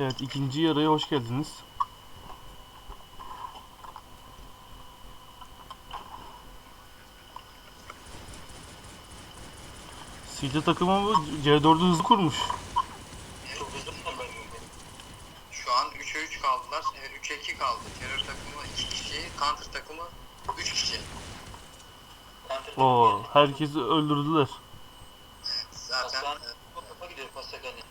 Evet ikinci yarıya hoş geldiniz. City takımı bu C4'ü hızlı kurmuş. Şu an 3'e 3 kaldılar. Evet 3'e 2 kaldı. Terör takımı 2 kişi, counter takımı 3 kişi. Counter Oo, herkesi öldürdüler. Evet, zaten Aslan e, topa gidiyor Pasakali.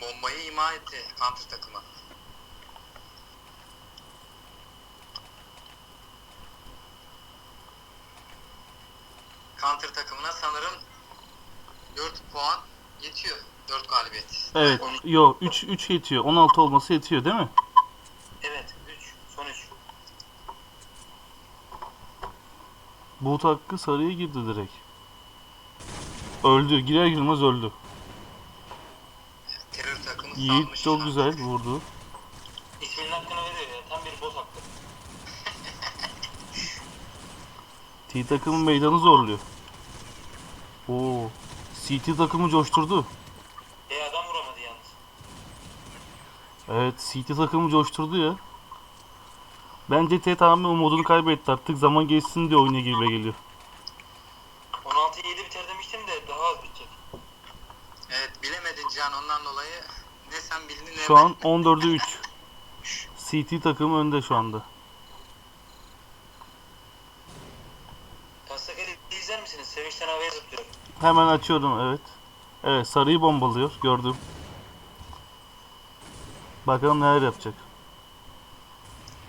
bombayı ima etti counter takımı. Counter takımına sanırım 4 puan yetiyor. 4 galibiyet. Evet. On- Yo 3 3 yetiyor. 16 olması yetiyor değil mi? Evet 3. Son 3. Bulut hakkı sarıya girdi direkt. Öldü. Girer girmez öldü. Yiğit çok güzel vurdu. İsminin hakkını veriyor ya. Tam bir boss hakkı. T takımı meydanı zorluyor. Oo. CT takımı coşturdu. E adam vuramadı yalnız. Evet CT takımı coşturdu ya. Bence T tamamen umudunu kaybetti artık zaman geçsin diye oyuna gibi geliyor. 16'yı 7 biter demiştim de daha az bitecek. Evet bilemedin Can ondan dolayı ne sen bildin ne Şu ben. an 14'e 3. CT takımı önde şu anda. Pasakali izler misiniz? Sevinçten havaya zıplıyor. Hemen açıyorum evet. Evet sarıyı bombalıyor gördüm. Bakalım neler yapacak.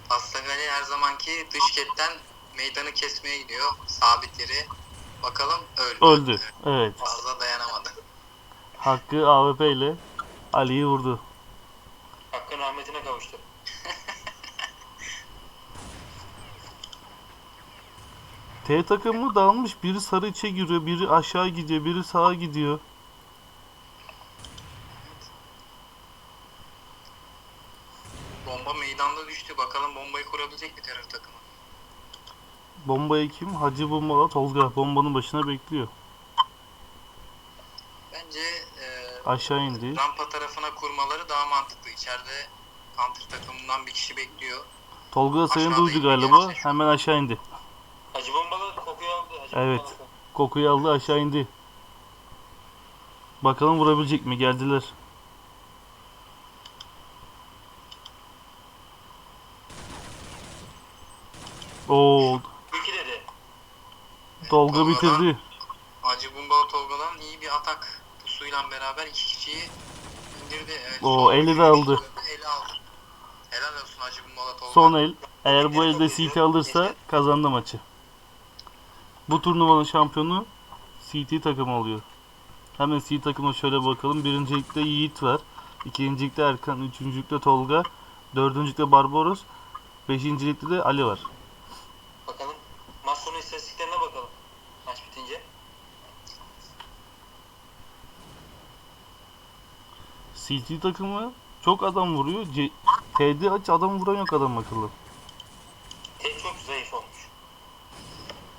Aslagali her zamanki dış ketten meydanı kesmeye gidiyor. Sabitleri. Bakalım öldü. Öldü. Evet. Fazla dayanamadı. Hakkı AWP ile Ali'yi vurdu. Hakkın rahmetine kavuştu. T takımı dağılmış. Biri sarı içe giriyor, biri aşağı gidiyor, biri sağa gidiyor. Bomba meydanda düştü. Bakalım bombayı kurabilecek mi terör takımı? Bombayı kim? Hacı Bombala Tolga bombanın başına bekliyor. Bence e, Aşağı indi. rampa tarafına kurmaları daha mantıklı. İçeride counter takımından bir kişi bekliyor. Tolga Aşağıda duydu galiba. Hemen aşağı indi. Hacı bombalı kokuyu aldı. Hacı Evet. bombalı. Kokuyu aldı aşağı indi. Bakalım vurabilecek mi? Geldiler. Oo, İki dedi. Tolga bitirdi. Hacı Bumbalı Tolga'dan iyi bir atak pusuyla beraber iki kişiyi indirdi. Evet, Oo, eli de aldı. Eli aldı. Helal olsun Hacı Bumbalı Tolga. Son el. Eğer bu elde CT alırsa kazandı maçı. Bu turnuvanın şampiyonu CT takımı oluyor. Hemen CT takımına şöyle bakalım. Birincilikte Yiğit var. İkincilikte Erkan. Üçüncülükte Tolga. Dördüncülükte Barbaros. Beşincilikte de Ali var. Bakalım. Maç sonu istatistiklerine bakalım. Maç bitince. CT takımı çok adam vuruyor. C TD aç adam vuran yok adam akıllı. Tek çok zayıf olmuş.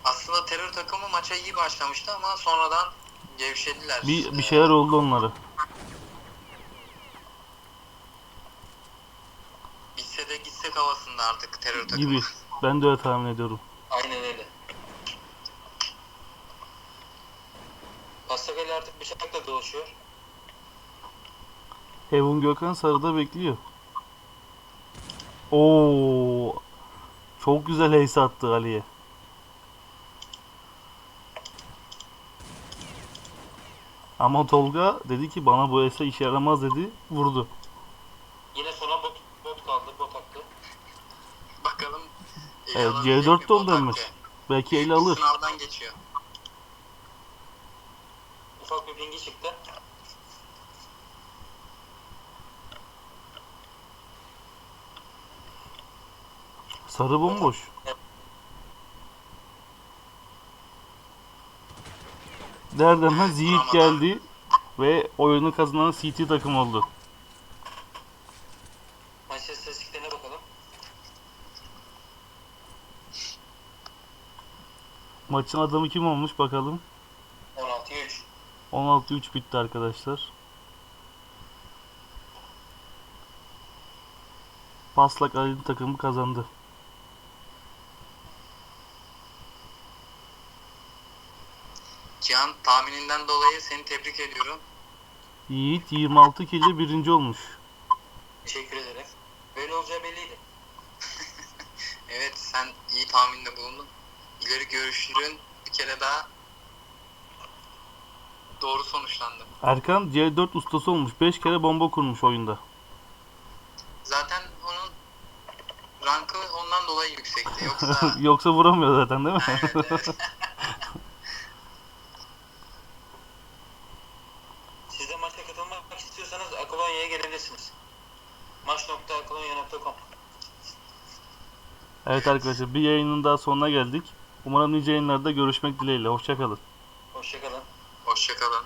Aslında terör takımı maça iyi başlamıştı ama sonradan gevşediler. Bir, bir şeyler oldu onlara. Bitse de gitsek havasında artık terör takımı. Gibi. Ben de öyle tahmin ediyorum. Aynen öyle. Pasakali artık bıçakla dolaşıyor. Heaven Gökhan sarıda bekliyor. Oo, çok güzel ace attı Ali'ye. Ama Tolga dedi ki bana bu ace işe yaramaz dedi. Vurdu. Yine sona bot, bot kaldı. Bot hakkı. Bakalım. Evet, alabilecek C4 mi de taktiği? Belki ele alır. Sınavdan geçiyor. Ufak bir pingi çıktı. Sarı bomboş. Derden Yiğit geldi ve oyunu kazanan CT takım oldu. Maç istatistiklerine bakalım. Maçın adamı kim olmuş bakalım. 16'ya 3. 16-3 bitti arkadaşlar. Paslak Ali'nin takımı kazandı. Tahmininden dolayı seni tebrik ediyorum. Yiğit 26 kilo birinci olmuş. Teşekkür ederim. Böyle olacağı belliydi. Evet sen iyi tahminde bulundun. İleri görüşlerin bir kere daha doğru sonuçlandı. Erkan C4 ustası olmuş. 5 kere bomba kurmuş oyunda. Zaten onun rankı ondan dolayı yüksekti. Yoksa Yoksa vuramıyor zaten değil mi? evet, evet. evet arkadaşlar bir yayının daha sonuna geldik. Umarım nice yayınlarda görüşmek dileğiyle. Hoşçakalın. Hoşçakalın. Hoşçakalın.